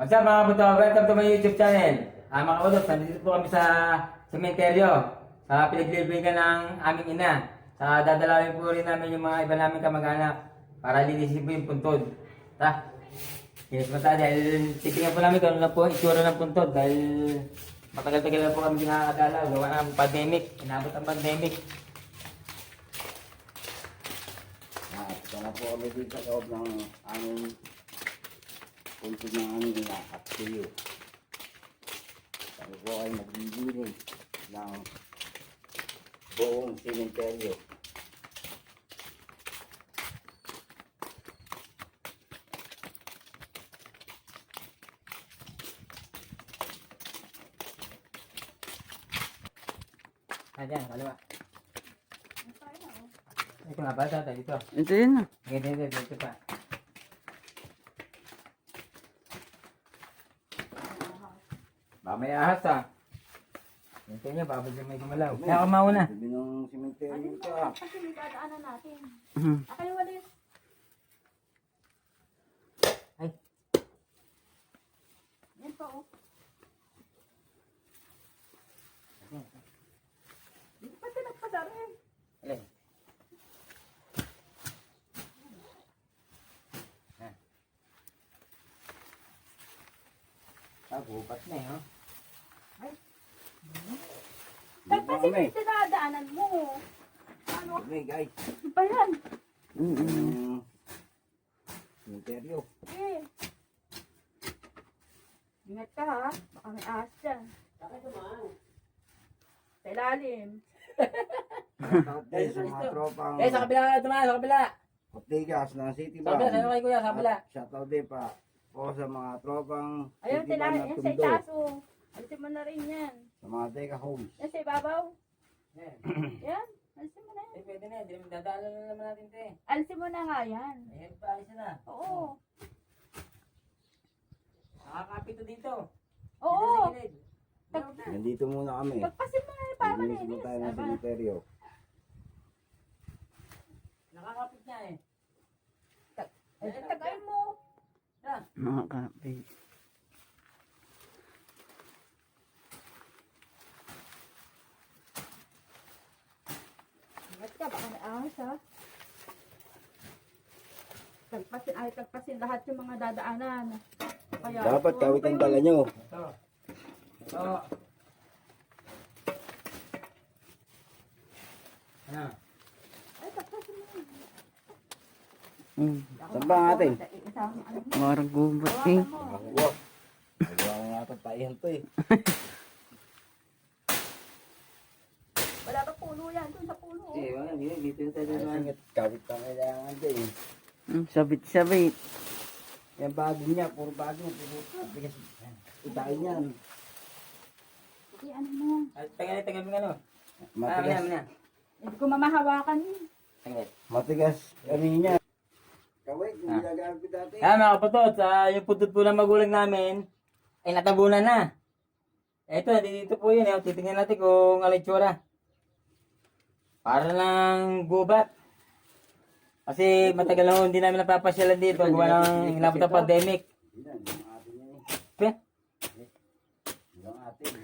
What's up mga kabuto? Welcome to my YouTube channel. Ah, mga kabuto, nandito po kami sa sementeryo. Sa pinaglilibigan ng aming ina. Sa dadalawin po rin namin yung mga iba namin kamag-anak para linisin po yung puntod. Ta? Yes, mata dahil titingnan po namin kung ano na po itsura ng puntod dahil matagal-tagal na po kami nakakadalaw. Gawa ng pandemic. Inabot ang pandemic. At sana po kami dito sa loob ng aming punto ng aming ina at tuyo. Kami po ay magbibili ng buong sementeryo. Ah, dyan, kaliwa. Ito nga ba? Dito. Ito yun na. Dito, dito, dito pa. Mamaya ahas ah. Ito niya, babalik may gumalaw. Kaya ako mauna. Sabi ng sementeryo Alin ito pa ah. kasi may dadaanan natin. Mhm. Akin walis. Ay. Yan pa oh. Hindi pa sila nagpadari. Alin? Ah. Ah, bubat na eh, oh. Ba't Dito kasi kami. may dinadaanan mo? Ano? Kami guys. Ano ba yan? Mm-mm. Ang sementeryo. Eh. Ingat ka ha. Baka may ahas dyan. Sa ilalim. Din sa mga tropang Eh, sa kabila, tumahan, sa kabila. Ortigas ng City Sa kabila, sa Bank. kay kuya, sa kabila. Shoutout din pa po sa mga tropang Ayun, Bank ng Yan sa itaas oh. Alisin mo na rin yan. Sa mga Deca Homes. Yan sa ibabaw. Eh, Yan. Alisin mo na yan. eh, pwede na, hindi naman dadaanan na naman natin ito eh. Alisin mo na nga yan. Ayan pa, alis na. Oo. Nakakapito dito. Oo. Dito sa gilid. Nandito muna kami. Pagpasin mo na yung para malinis. tayo ng Aba, cemeteryo. Nakakapit niya eh. Tagay mo. Ah, May ahas ha. Tagpasin, ay tagpasin lahat yung mga dadaanan. Kaya, Dapat kawit ang dala nyo. ito. Ito. Ano? Ay, tagpasin mo. Mm. Saan ba ang atin? Isang ano mo. Marang gubat eh. Mo. Wow. Nagawa ko nga itong taihan to eh. Wala pa puno yan. Doon sa puno. oh. Eh, wala, dito, dito na tayo Ay, naman. singit, kawit ang kailangan to eh. Mm, Sabit-sabit. Yan bago niya, puro bago. Puro bigas. Itain yan. Sige, ano mo. Ah, Tagal, tagal mo ano? Ah, Matigas. muna, muna. Hindi ko mamahawakan yun. Tagal. Matigas. Ano niya? Kawit, Ah. yung ginagamit dati. Ah, mga kaputot, ah, yung putut po ng magulang namin, ay natabunan na. Eto, dito po yun. Eh. Titingnan natin kung ano yung tsura. Para lang gubat. Kasi matagal na hindi namin napapasyalan dito. Gawa ng inabot ng pandemic. Eh. Atin.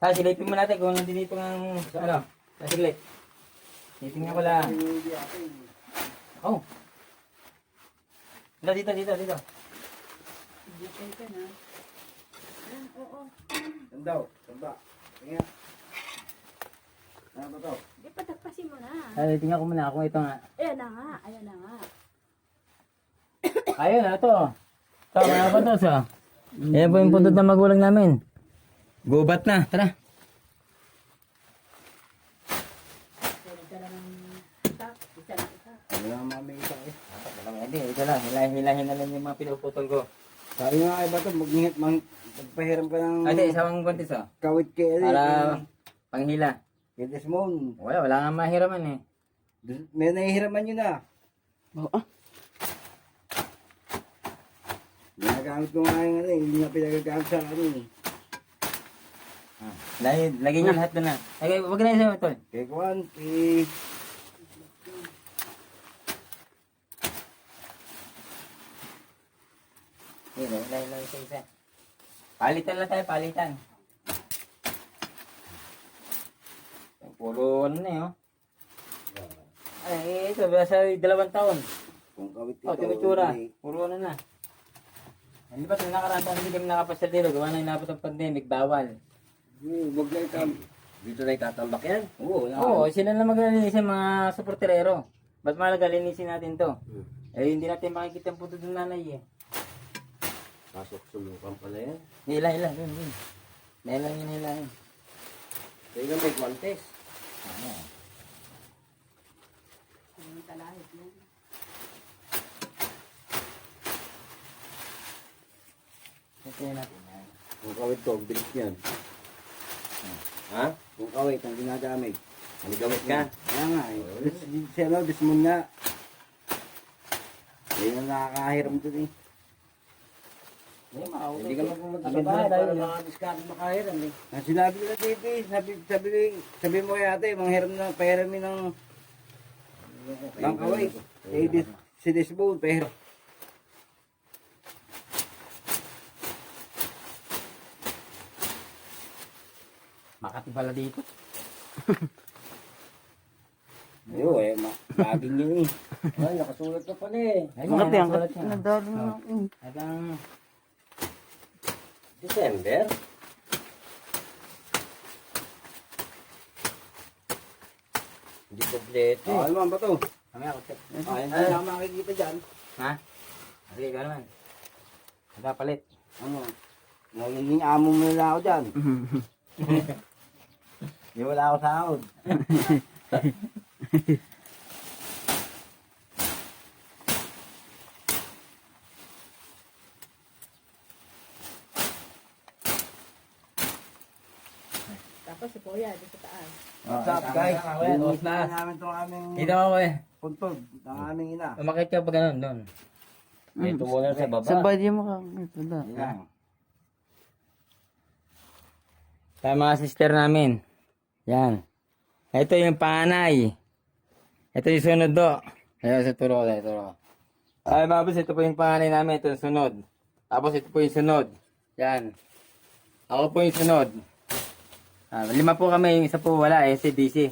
ha, silipin mo natin kung nandito dito ng, ano, sa siglit. Titingnan ko lang. Oh. Dito, dito, dito, dito. Dito ka na. Oo. Saan daw? Saan ba? Tingnan. Ano ba to? Hindi pa tagpasin mo na. Ay, tingnan ko muna kung ito nga. Ayan na nga. Ayan na nga. Ayun, ito. Ito, mga kaputot, oh. Ayan po yung putot ng magulang namin. Gubat na, tara. Na isa. Na nga mami isa eh. Hindi, ito lang. Hilahin-hilahin na lang yung mga pinuputol ko. Sabi nga iba to, mag-ingat, mang, pagpahiram ka ng Ate, isang kontis, oh. kawit kay Para panghila. Kay Desmond. Wala, wala nga mahiraman eh. Dus- May nahihiraman yun na. Oo. ah. Ginagamit ko nga yung ano eh, hindi nga pinagagamit sa ano eh. Ah, lagi, lagi niyo lahat doon na. Ay, wag na isa ito. Kay Kwan, kay... Ayun, lagi, lagi. isa. Palitan lang tayo, palitan. Puro ano na yun. Ay, ito, sa dalawang taon. Kung kawit ito. Oh, tinitsura. hindi. Puro ano na. Hindi ba ito nakaraan taon, hindi kami nakapasyal dito. Gawa na inabot ang pandemic, bawal. Hmm, Wag na itam. Dito na itatambak yan? Oo. wala. Oo, sila na maglilinis yung mga supporterero. Ba't linisin natin to? Hmm. Eh, hindi natin makikita ang puto ng nanay eh. Pasok sulukan pala yan. Hila, hila, dun, dun. Hila yun, hila yun. Kaya nga may guantes. Ang talahit yan. Ito yun natin yan. Kung kawit ko, ang bilis yan. Ha? Kung kawit ang ginagamit. Ano gawit ka? Kaya nga eh. Siya no, dismon nga. Yan ang nakakahiram dun eh. Hindi ka magpumunta sa bahay para makadiskarte makahiram eh. Ang sinabi ko na TV, sabi, sabi, sabi mo kay ate, mga hiram na, pahirami ng ng kaway. Eh, di, si Disbone, pero Makati pala dito. Yo, eh, ma laging yun eh. Ay, nakasulat ka pala eh. Ay, nasulat siya. nadalo na. Eh. December? Hindi kompleto. Ah, ano ba to? Mamaya ako check. Hindi na makikita dyan. Ha? Sige, ka naman. Nagpapalit. Ano? Nagiging amo mo na ako dyan. Hindi wala ako sahod. Tapos si Kuya, dito sa taas. What's up guys? na, Tapos na. na namin itong aming Dito ako eh. puntod ng aming ina. Umakit ka pa ganun doon. Mm. muna sa baba. Sa body mo ka. Ito na. Yan. Sa mga sister namin. Yan. Ito yung panay. Ito yung sunod do. Ayun, sa turo ko tayo, turo ko. Ay, mga boss, ito po yung panganay namin. Ito yung sunod. Tapos ito po yung sunod. Yan. Ako po yung sunod. Ah, lima po kami. Yung isa po wala eh, si DC.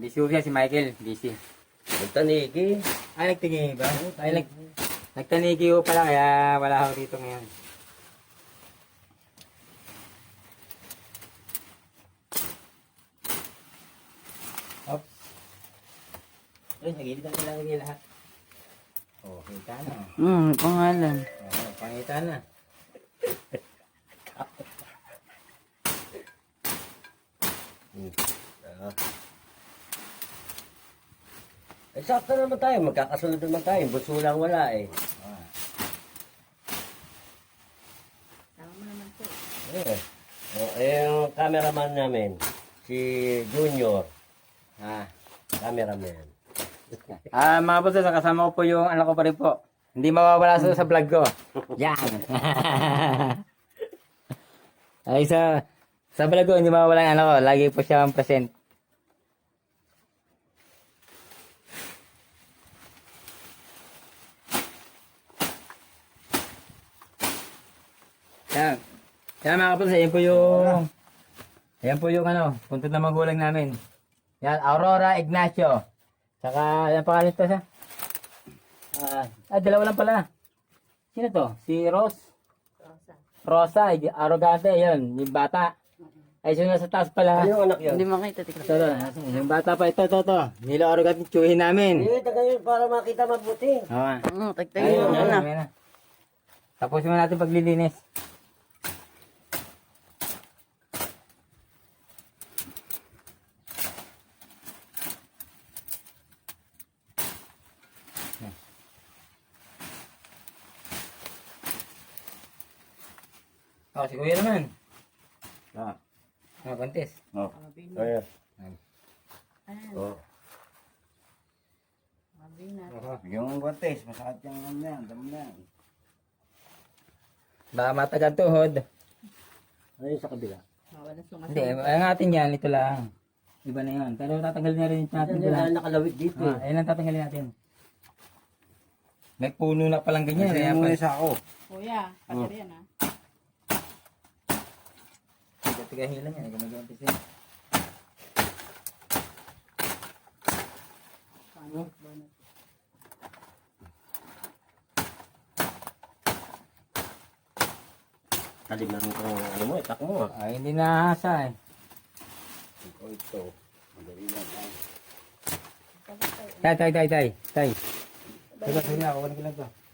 DC po siya, si Michael. DC. Magtaniki. Ay, nagtingin ba? Ay, nag, nagtanigi ko pala, kaya wala ako dito ngayon. Oops. Ay, nagilid ang kailangan lahat. Oh, kita na. Hmm, pangalan. Oh, pangita na. Sakto naman tayo. Magkakasunod naman tayo. Buso lang wala eh. Tama naman po. Eh, oh, eh, yung cameraman namin, si Junior. Ah. Cameraman. Ah, mga boss, kasama ko po yung anak ko pa rin po. Hindi mawawala sa, sa vlog ko. Yan. Ay, sa, sa vlog ko, hindi mawawala yung anak ko. Lagi po siya ang present. Yan. Yan mga kapatid, yan po yung... Yan po yung ano, puntod na magulang namin. Yan, Aurora Ignacio. Saka, yan pangalan ito siya. Ah, ah, dalawa lang pala. Sino to? Si Rose? Rosa. Rosa, arrogante, yun, yung bata. Ay, sino sa taas pala. Ano yung anak yun? Hindi makita. Tika. Ito, ito, yung bata pa, ito, ito, ito. Nilo arrogante, tsuhin namin. Eh, taga yun para makita mabuti. Oo. Hmm, tagtagin Ayun, mo ayun, na. Tapos mo natin paglilinis. Oh, si Kuya naman. Ah. Ah, kontes. Oh. Ayan. Oh. Mabina. Yung guantes, masakit yung ano yan. Damo na yan. Baka matagal tuhod. Ano yung sa kabila? Hindi, sumasagot. ang atin yan, ito lang. Iba na yun. Pero tatanggalin na rin natin ito lang. nakalawit dito. Ah, ayun lang tatanggalin natin. May puno na palang ganyan. Kaya Kaya mo pa. sa ako. Kuya, pati yan ah. Tigahilan yan. Gumagawa yan. Talim na rin ko ng ano mo, itak mo ah. Ay, hindi nahasa eh. Ito, ito. Madali lang. ay. Tay, tay, tay, tay. Tay. Teka, sige na. Kukunin ko lang to.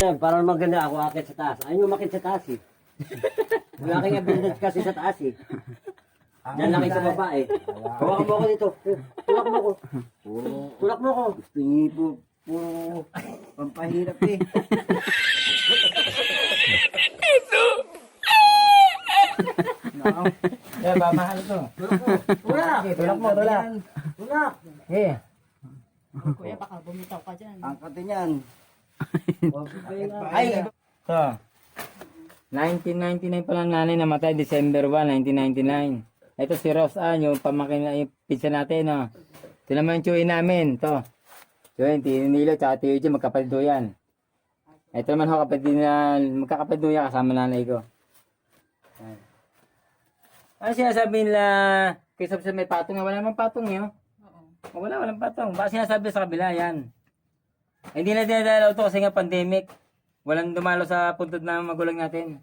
Yan, para maganda ako akit sa taas. Ayaw nyo makit sa taas eh. Wala kang abilidad kasi sa taas eh. Diyan lang kayo sa baba eh. Hawakan mo ako dito. Tulak mo ako. Tulak mo ako. Gusto niyo po, puro pampahirap eh. Yeah, mamahal to. Tulak! Tulak mo, tulak. Tulak! Yeah. Kuya, baka bumitaw ka dyan. Ang kati niyan. Ay, ito. 1999 pa lang nanay namatay, December 1, 1999. Ito si Rose Ann, yung pamakin na yung pizza natin, no. Ito naman yung chewin namin, to. Chewin, Tinilo, tsaka Tio G, magkapatid yan. Ito naman ho, kapatid na, magkakapatid yan kasama nanay ko. Yan. Ano sinasabi nila, kay sa may patong, wala namang patong yun. Oo. Wala, walang patong. Baka sinasabi sa kabila, yan. Eh, Hindi na dinadalaw to kasi nga pandemic. Walang dumalo sa puntod ng magulang natin.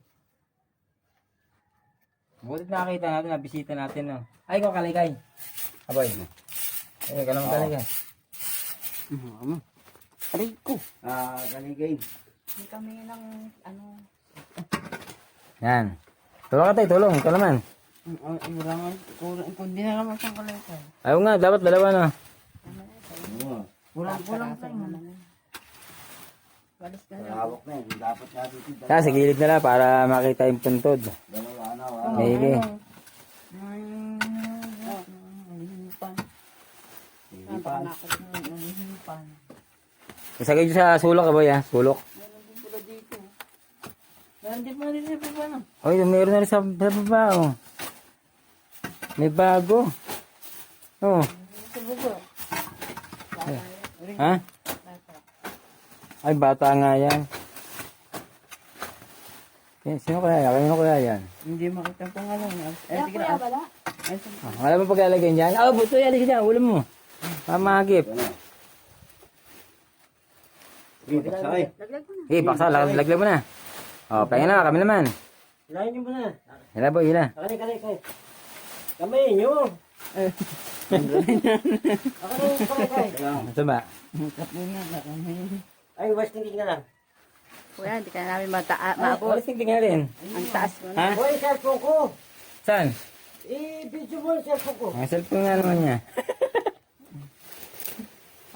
Butit nakakita natin, nabisita natin. No? Ay, ko kaligay. Aboy. Ay, ka naman kaligay. Ano? Rico. Ah, kaligay. Hindi kami ng ano. Yan. Tulong ka tayo, tulong. Ikaw naman. Kulang. Kundi na naman siyang kalay Ayaw nga, dapat dalawa na. Oo. Kulang kulang tayo. Walis na lang. Hawak na yun. Dapat nga dito. Kaya sa gilid na lang para makita yung puntod. Dalawa, ano, ah. Maybe. Isagay dyan sa sulok ka boy ha. Sulok. Meron din pala dito. Meron din pala dito sa baba no? Oy, meron na rin sa, sa baba oh. May bago. Oh. Sa baba. Ha? Ay, bata nga yan. Sino kaya yan? Kanino kaya yan? Hindi makita ang pangalan. Ay, Kaya sige na. wala. Ay, sige. Ah, wala ba paglalagay dyan? Ah, buto yan. Halika dyan. Ulam mo. Pamagip. Sige, mo na. Eh, baksa. lag- Laglag mo na. Oh, pahinga na. Kami naman. Hilahin niyo muna. Hila boy, hila. Akali, akali, akali. Kamay niyo. Akali, akali, akali. Ito ba? Kat muna. baka may- Ay, west thinking na lang. Kuya, hindi ka na namin mata Ah, maabot. Walis tingting rin. Ang taas mo na. Ha? Hoy, cellphone ko. Saan? I-video mo yung cellphone ko. Ang cellphone nga naman niya.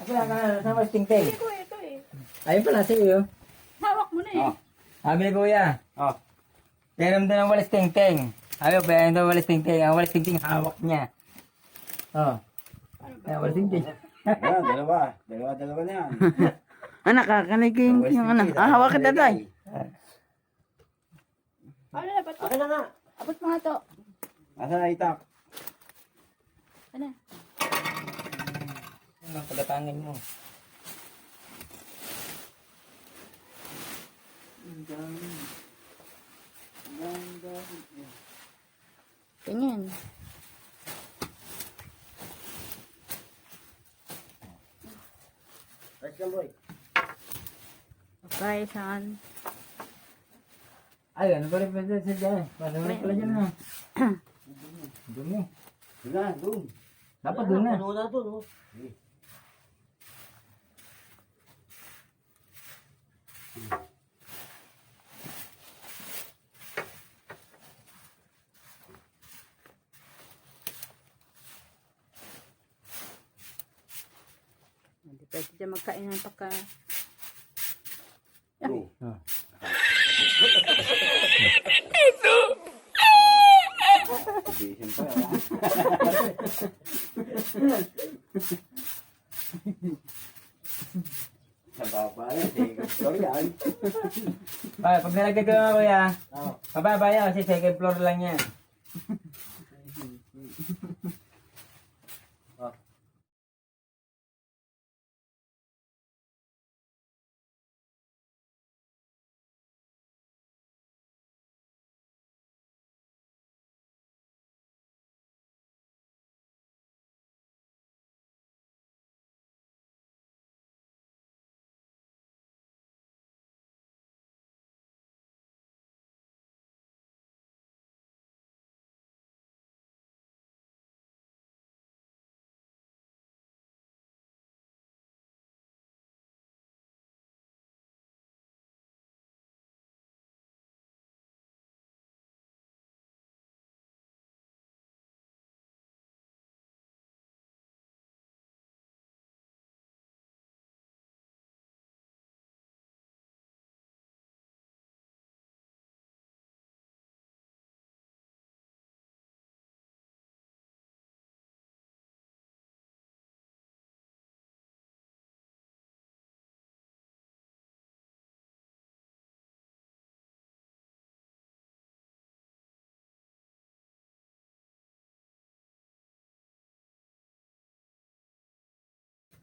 Ako lang ka na. Saan walis tingting? Ito ito eh. Ayun pala sa iyo. Hawak mo na eh. Oh. Sabi ni kuya. Oh. Pairam daw ng walis tingting. Sabi ko, daw ng walis tingting. Ang walis tingting hawak niya. Oh. Ay, walis tingting. Ayan, dalawa. Dalawa, dalawa na yan. Ah, nakakaligay yung, yung ano. Ah, hawak kita tayo. Ano na, ba't Akin na nga. Abot mo nga to. Asa na itak? Ano? Ano ang pagkatangin mo? Tingin. Let's go, boy. Okay, saan? Ay, ano pala pala sa dyan? Paano na pala dyan na? Dumi. Wala, doon. Dapat doon na. Puno na doon. oh. Hindi pwede dyan magkain ng pagka... Doon. Ah. Bisin pa, ah. Sa baba yan, second floor yan. Ay, pag nalagay ko nga kuya, Oo. mababa yan kasi second floor lang yan.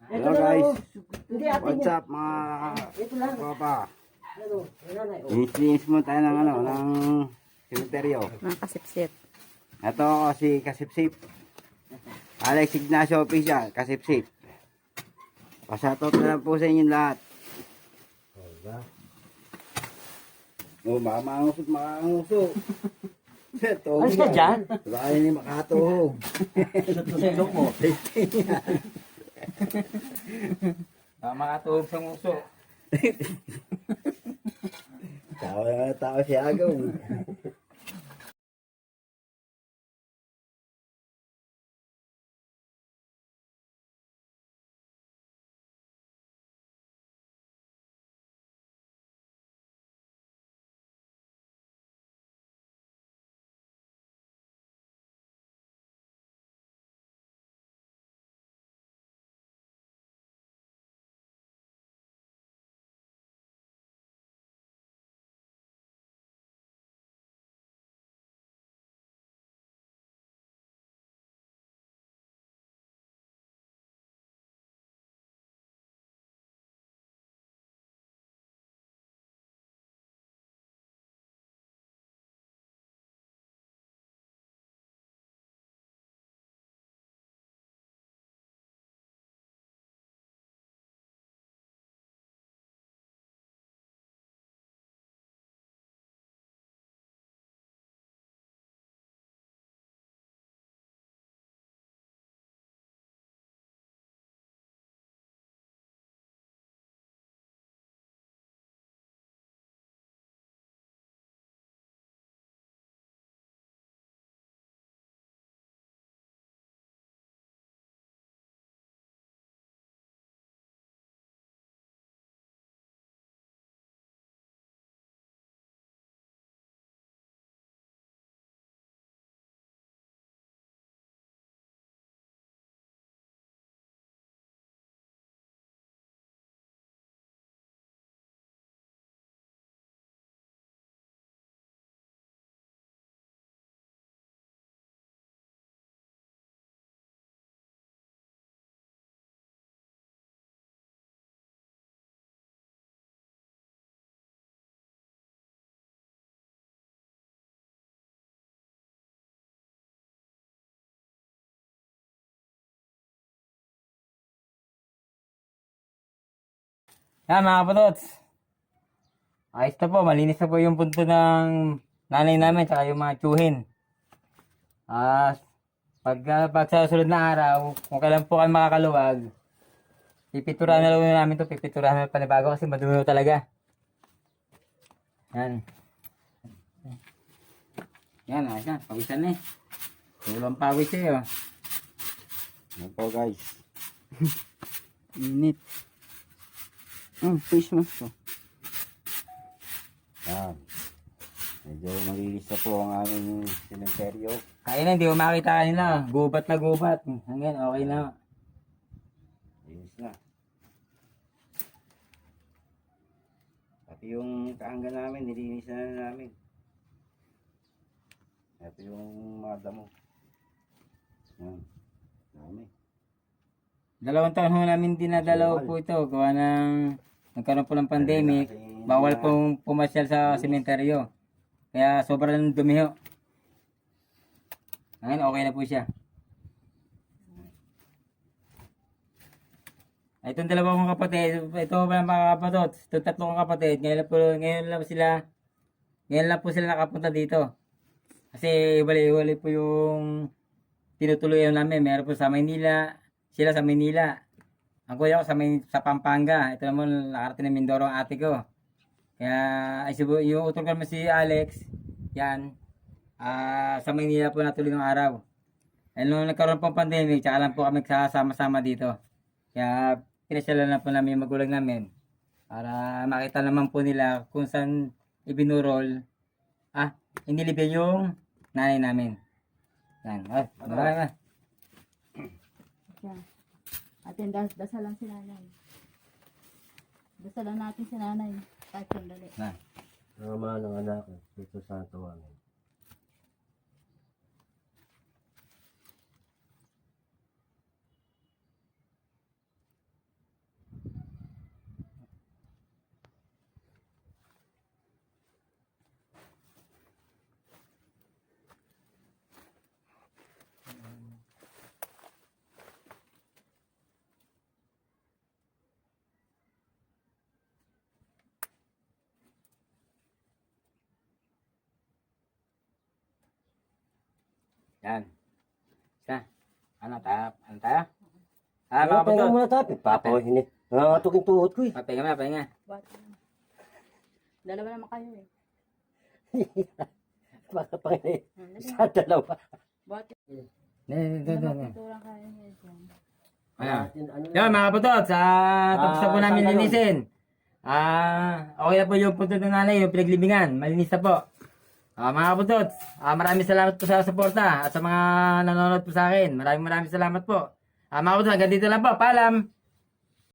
Hello guys, Hindi, atin what's yan. up mga Ito lang. papa? Ano? Nanay. oh. Linis mo tayo ng ano, ng cemeteryo. Nakasipsip. Ito si Kasipsip. Alex Ignacio Official, Kasipsip. Pasatot na lang po sa inyo lahat. Oh, baka maangusot, maangusot. Alis ka dyan. Baka yun yung makatuhog. Ito sa ilok mo. Baka makatuhog sa nguso. Tao tao si Agaw. Yan mga kapatots. Ayos na po, malinis na po yung punto ng nanay namin tsaka yung mga tsuhin. Ah, pag, ah, pag sa susunod na araw, kung kailan po kami makakaluwag, pipiturahan na lang namin to, pipiturahan na panibago kasi madumi talaga. Yan. Yan, ayos na, pawisan na eh. Tulang pawis eh, oh. Yan po guys. Init. Oh, face mask ko. Yan. Medyo malinis na po ang aming simenteryo. Kaya na, hindi ko makita kanila. Gubat na gubat. Hanggang okay na. Linis na. Pati yung kaangga namin, nilinis na namin. Ito yung mga damo. Yan. Dami. Dalawang taon ho namin dinadalaw po ito. Gawa ng nagkaroon po ng pandemic. Bawal pong pumasyal sa sementeryo. Kaya sobrang dumi ho. Ngayon okay na po siya. Ay, Itong dalawang kong kapatid, ito ba mga kapatid, itong tatlong kong kapatid, ngayon lang po, ngayon lang sila, ngayon lang po sila nakapunta dito. Kasi wali-wali po yung tinutuloyan namin. Meron po sa Maynila, sila sa Maynila. Ang kuya ko sa, May, sa Pampanga. Ito naman, nakarating ng Mindoro ang ate ko. Kaya, ay, yung utol ko naman si Alex, yan, ah sa Maynila po natuloy ng araw. Eh, nung nagkaroon po ng pandemic, tsaka lang po kami kasama-sama dito. Kaya, pinasyalan na po namin yung magulang namin para makita naman po nila kung saan ibinurol, ah, inilibyan yung nanay namin. Yan. Ay, marami na. Yan. Atin das dasalan si nanay. Dasalan natin si nanay. Kahit sandali. Na. Ang ama ng anak ko, dito sa Yan. Isa. Ano tayo? Ano tayo? Ah, Ano mga kapatid. muna tapit? Papa, hindi. Nangangatok yung tuhod ko eh. Ah, pahinga ma, pahinga. Dalawa naman kayo eh. Baka pa rin. Sa dalawa. Buhat. Ne, ne, ne, ne, dyan. Ayan. Ano Yan mga kaputot, sa tapos na po Ah, namin linisin. Ah, okay na po yung punto ng nanay, yung pinaglibingan. Malinis na po. Ah, mga kaputot, ah, maraming salamat po sa suporta at sa mga nanonood po sa akin. Maraming maraming salamat po. Ah, mga kaputot, hanggang dito lang po. Paalam!